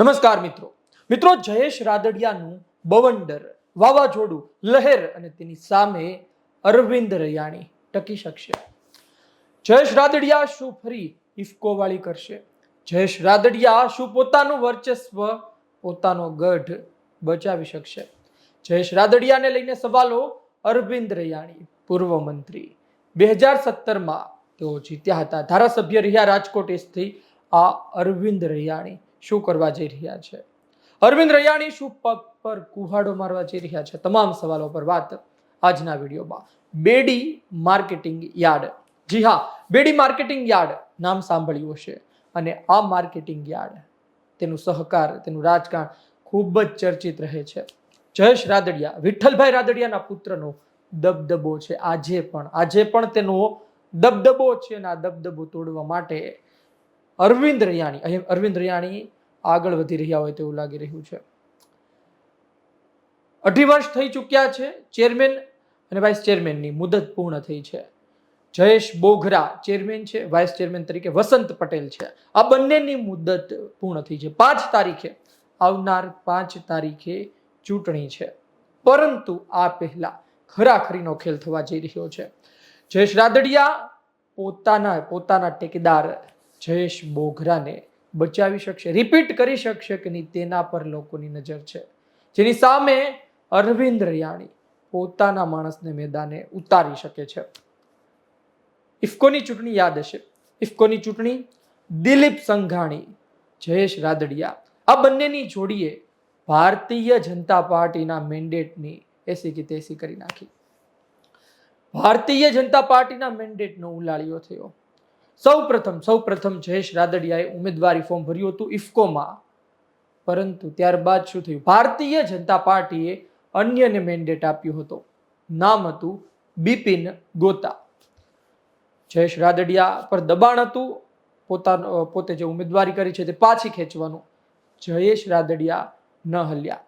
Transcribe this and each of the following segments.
નમસ્કાર મિત્રો. મિત્રો, જયેશ રાદડિયાનું બવંડર, વાવાઝોડું, લહેર અને તેની સામે અરવિંદ રૈયાણી ટકી શકશે. જયેશ રાદડિયા શું ફરી ઇફકો વાળી કરશે? જયેશ રાદડિયા શું પોતાનું વર્ચસ્વ, પોતાનો ગઢ બચાવી શકશે? જયેશ રાદડિયાને લઈને સવાલો અરવિંદ રૈયાણી, પૂર્વ મંત્રી. બે હજાર સત્તરમાં તેઓ જીત્યા હતા. ધારાસભ્ય રહ્યા રાજકોટ એસથી આ અરવિંદ રૈયાણી. શું કરવા જઈ રહ્યા છે? અરવિંદ રૈયાણી શું પગ પર કુહાડો મારવા જઈ રહ્યા છે? તમામ સવાલો પર વાત આજના વિડીયોમાં. બેડી માર્કેટિંગ યાર્ડ. જી હા, બેડી માર્કેટિંગ યાર્ડ નામ સાંભળ્યું હશે. અને આ માર્કેટિંગ યાર્ડ તેનું સહકાર, તેનું રાજકારણ ખૂબ જ ચર્ચિત રહે છે. જયેશ રાદડિયા, વિઠ્ઠલભાઈ રાદડિયાના પુત્રનો દબદબો છે. આજે પણ આજે પણ તેનો દબદબો છે અને આ દબદબો તોડવા માટે અરવિંદ રૈયાણી. અહીં અરવિંદ રૈયાણી આગળ વધી રહ્યા હોય તેવું લાગી રહ્યું છે. અઢી વર્ષ થઈ ચૂક્યા છે ચેરમેન અને વાઇસ ચેરમેનની મુદત પૂર્ણ થઈ છે. જયેશ બોઘરા ચેરમેન છે વાઇસ ચેરમેન તરીકે વસંત પટેલ છે. આ બંનેની મુદત પૂર્ણ થઈ છે. પાંચ તારીખે આવનાર પાંચ તારીખે ચૂંટણી છે. પરંતુ આ પહેલા ખરાખરીનો ખેલ થવા જઈ રહ્યો છે. જયેશ રાદડિયા પોતાના પોતાના ટેકેદાર જયેશ બોઘરાને બચાવી શકશે રિપીટ કરી શકશે કે નહીં તેના પર લોકોની નજર છે. જેની સામે અરવિંદ રયાણી પોતાના માણસને મેદાને ઉતારી શકે છે. ઇફકોની ચૂંટણી યાદ હશે. ઇફકોની ચૂંટણી દિલીપ સંઘાણી, જયેશ રાદડિયા, આ બંનેની જોડીએ ભારતીય જનતા પાર્ટીના મેન્ડેટની એસી કે તેસી કરી નાખી. ભારતીય જનતા પાર્ટીના મેન્ડેટનો ઉલાળ્યો થયો. સૌ પ્રથમ સૌ પ્રથમ જયેશ રાદડિયાએ ઉમેદવારી ફોર્મ ભર્યું હતું ઇફકોમાં. પરંતુ ત્યારબાદ શું થયું? ભારતીય જનતા પાર્ટીએ અન્યને મેન્ડેટ આપ્યું હતું. નામ હતું બિપિન ગોતા. જયેશ રાદડિયા પર દબાણ હતું. પોતાનો પોતે જે ઉમેદવારી કરી છે તે પાછી ખેંચવાનું. જયેશ રાદડિયા ન હલ્યા.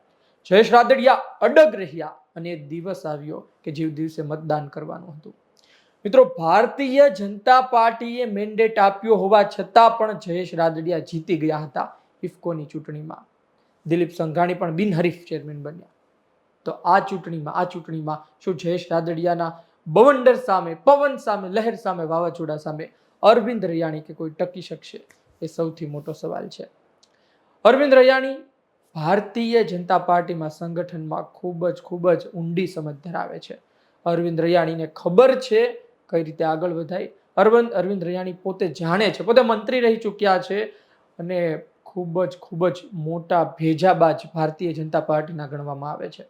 જયેશ રાદડિયા અડગ રહ્યા અને દિવસ આવ્યો કે જે દિવસે મતદાન કરવાનું હતું. મિત્રો, ભારતીય જનતા પાર્ટીએ મેન્ડેટ આપ્યો હોવા છતાં પણ જયેશ રાદડિયા જીતી ગયા હતા ઇફકોની ચૂંટણીમાં. દિલીપ સંઘાણી પણ બિનહરીફ ચેરમેન બન્યા. તો આ ચૂંટણીમાં આ ચૂંટણીમાં શું જયેશ રાદડિયાના બવંડર સામે, પવન સામે, લહેર સામે, વાવાઝોડા સામે અરવિંદ રૈયાણી કે કોઈ ટકી શકશે? એ સૌથી મોટો સવાલ છે. અરવિંદ રૈયાણી ભારતીય જનતા પાર્ટીમાં સંગઠનમાં ખૂબ જ ખૂબ જ ઊંડી સમજ ધરાવે છે. અરવિંદ રૈયાણીને ખબર છે કઈ રીતે આગળ વધાય? અરવિંદ અરવિંદ રૈયાણી પોતે જાણે છે, પોતે મંત્રી રહી ચૂક્યા છે અને ખૂબ જ ખૂબ જ મોટા ભેજાબાજ ભારતીય જનતા પાર્ટીના ગણવામાં આવે છે.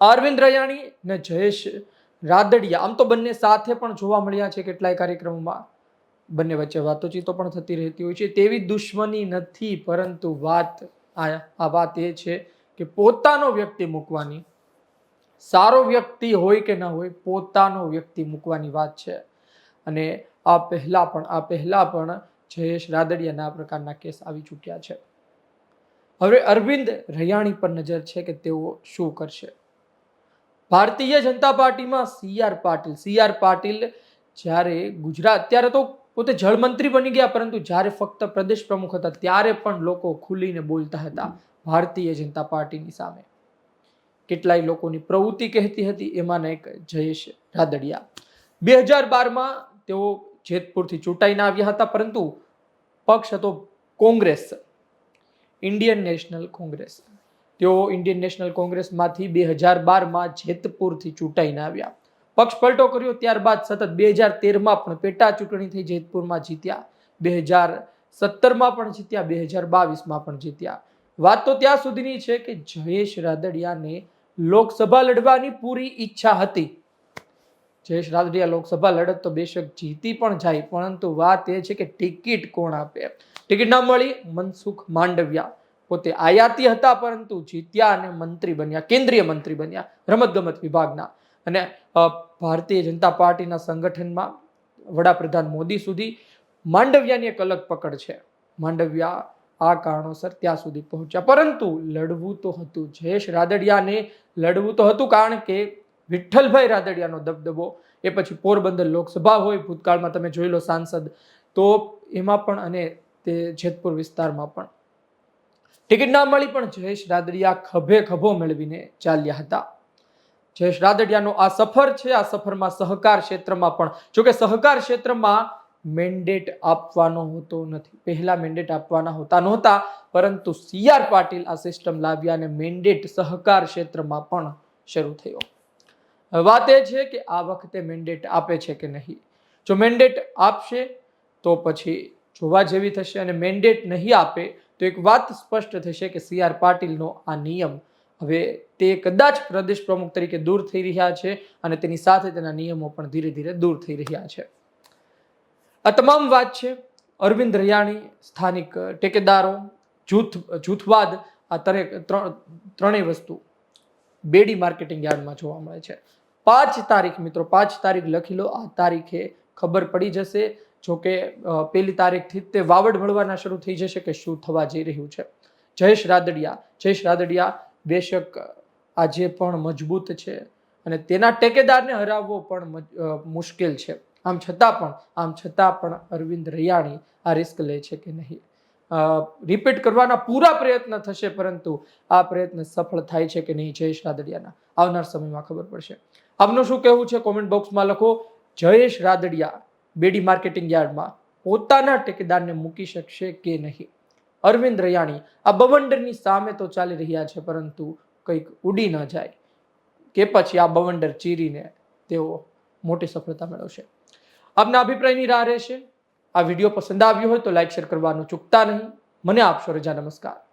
અરવિંદ રૈયાણી ને જયેશ રાદડિયા, આમ તો બંને સાથે પણ જોવા મળ્યા છે કેટલાય કાર્યક્રમોમાં. બંને વચ્ચે વાતોચીતો પણ થતી રહેતી હોય છે, તેવી દુશ્મની નથી, પરંતુ વાત આ વાત એ છે કે પોતાનો વ્યક્તિ મૂકવાની સારો વ્યક્તિ હોય કે ન હોય, પોતાનો વ્યક્તિ મૂકવાની વાત છે. અને આ પહેલાં પણ, આ પહેલાં પણ જયેશ રાદડિયાના આ પ્રકારના કેસ આવી ચૂક્યા છે. હવે અરવિંદ રૈયાણી પર નજર છે કે તેઓ શું કરશે. ભારતીય જનતા પાર્ટીમાં C R Patil, C Patil જ્યારે ગુજરાત, ત્યારે તો પોતે જળમંત્રી બની ગયા, પરંતુ જ્યારે ફક્ત પ્રદેશ પ્રમુખ હતા, ત્યારે પણ લોકો ખુલીને બોલતા હતા ભારતીય જનતા પાર્ટીની સામે. કેટલાય લોકોની પ્રવૃત્તિ કહેતી હતી, એમાંના એક જયેશ રાદડિયા. બે હજાર બારમાં તેઓ જેતપુરથી ચૂંટાઈને આવ્યા હતા, પરંતુ પક્ષ હતો કોંગ્રેસ, ઇન્ડિયન નેશનલ કોંગ્રેસ. તેઓ ઇન્ડિયન નેશનલ કોંગ્રેસમાંથી બે હજાર બારમાં જેતપુરથી ચૂંટાઈને આવ્યા. પક્ષ પલટો કર્યો, ત્યારબાદ સતત બે હજાર તેરમાં પણ પેટા ચૂંટણી થઈ જેતપુરમાં જીત્યા. બે હજાર સત્તરમાં પણ જીત્યા, બે હજાર બાવીસમાં પણ જીત્યા. વાત તો ત્યાં સુધીની છે કે જયેશ રાદડિયાને લોકસભા લડવાની પૂરી ઈચ્છા હતી. જયેશ રાદડિયા લોકસભા લડત તો બેશક જીતી પણ જાય, પરંતુ વાત એ છે કે ટિકિટ કોણ આપે? ટિકિટ ના મળી, મનસુખ માંડવિયા પોતે આયાતી હતા, પરંતુ જીત્યા અને મંત્રી બન્યા, કેન્દ્રીય મંત્રી બન્યા, રમતગમત વિભાગના. અને ભારતીય જનતા પાર્ટીના સંગઠનમાં વડાપ્રધાન મોદી સુધી માંડવિયાની એક અલગ પકડ છે. માંડવિયા આ કારણોસર ત્યાં સુધી પહોંચ્યા. પરંતુ લડવું તો હતું જયેશ રાદડિયાને લડવું તો હતું કારણ કે વિઠ્ઠલભાઈ રાદડિયાનો દબદબો એ પછી પોરબંદર લોકસભા હોય, ભૂતકાળમાં તમે જોઈ લો સાંસદ. તો એમાં પણ અને તે જેતપુર વિસ્તારમાં પણ. ટિકિટ ના મળી પણ જયેશ રાદડિયા ખભે ખભો મેળવીને ચાલ્યા હતા. જયેશ રાદડિયાનો આ સફર છે, આ સફરમાં સહકાર ક્ષેત્રમાં પણ. જોકે સહકાર ક્ષેત્રમાં મેન્ડેટ આપવાનો હોતો નથી. પહેલા મેન્ડેટ આપવાના હોતા નહોતા, પરંતુ સી આર પાટીલ આ સિસ્ટમ લાવ્યા અને મેન્ડેટ સહકાર ક્ષેત્રમાં પણ શરૂ થયો. વાત એ છે કે આ વખતે મેન્ડેટ આપે છે કે નહીં? જો મેન્ડેટ આપશે, તો પછી જોવા જેવી થશે અને મેન્ડેટ નહીં આપે, તો એક વાત સ્પષ્ટ થશે કે સી આર પાટીલનો આ નિયમ હવે તે કદાચ પ્રદેશ પ્રમુખ તરીકે દૂર થઈ રહ્યા છે અને તેની સાથે તેના નિયમો પણ ધીરે ધીરે દૂર થઈ રહ્યા છે. આ તમામ વાત છે. અરવિંદ રૈયાણી, સ્થાનિક ટેકેદારો, જૂથ, જૂથવાદ, આ દરેક ત્રણ, ત્રણેય વસ્તુ બેડી માર્કેટિંગ યાર્ડમાં જોવા મળે છે. પાંચ તારીખ મિત્રો, પાંચ તારીખ લખી લો. આ તારીખે ખબર પડી જશે જો કે પહેલી તારીખથી તે વાવડ મળવાના શરૂ થઈ જશે કે શું થવા જઈ રહ્યું છે. જયેશ રાદડિયા જયેશ રાદડિયા બેશક આજે પણ મજબૂત છે અને તેના ટેકેદારને હરાવવો પણ મુશ્કેલ છે. આમ છતાં પણ, આમ છતાં પણ અરવિંદ રૈયાણી આ રિસ્ક લે છે કે નહીં? રિપીટ કરવાના પૂરા પ્રયત્ન થશે, પરંતુ આ પ્રયત્ન સફળ થાય છે કે નહીં? જયેશ રાદડિયાના. આવનાર સમયમાં ખબર પડશે. આપનું શું કહેવું છે? કોમેન્ટ બોક્સમાં લખો, જયેશ રાદડિયા બેડી માર્કેટિંગ યાર્ડમાં પોતાના ટેકેદારને મૂકી શકશે કે નહીં? અરવિંદ રૈયાણી, આ બવંડરની સામે તો ચાલી રહ્યા છે, પરંતુ કંઈક ઉડી ન જાય. કે પછી આ બવંડર ચીરીને તેઓ મોટી સફળતા મેળવશે? આપના અભિપ્રાયની રાહ રહેશે. આ વીડિયો પસંદ આવ્યો હોય તો લાઈક શેર કરવાનું ચૂકતા નહીં. મને આપશો રજા. નમસ્કાર.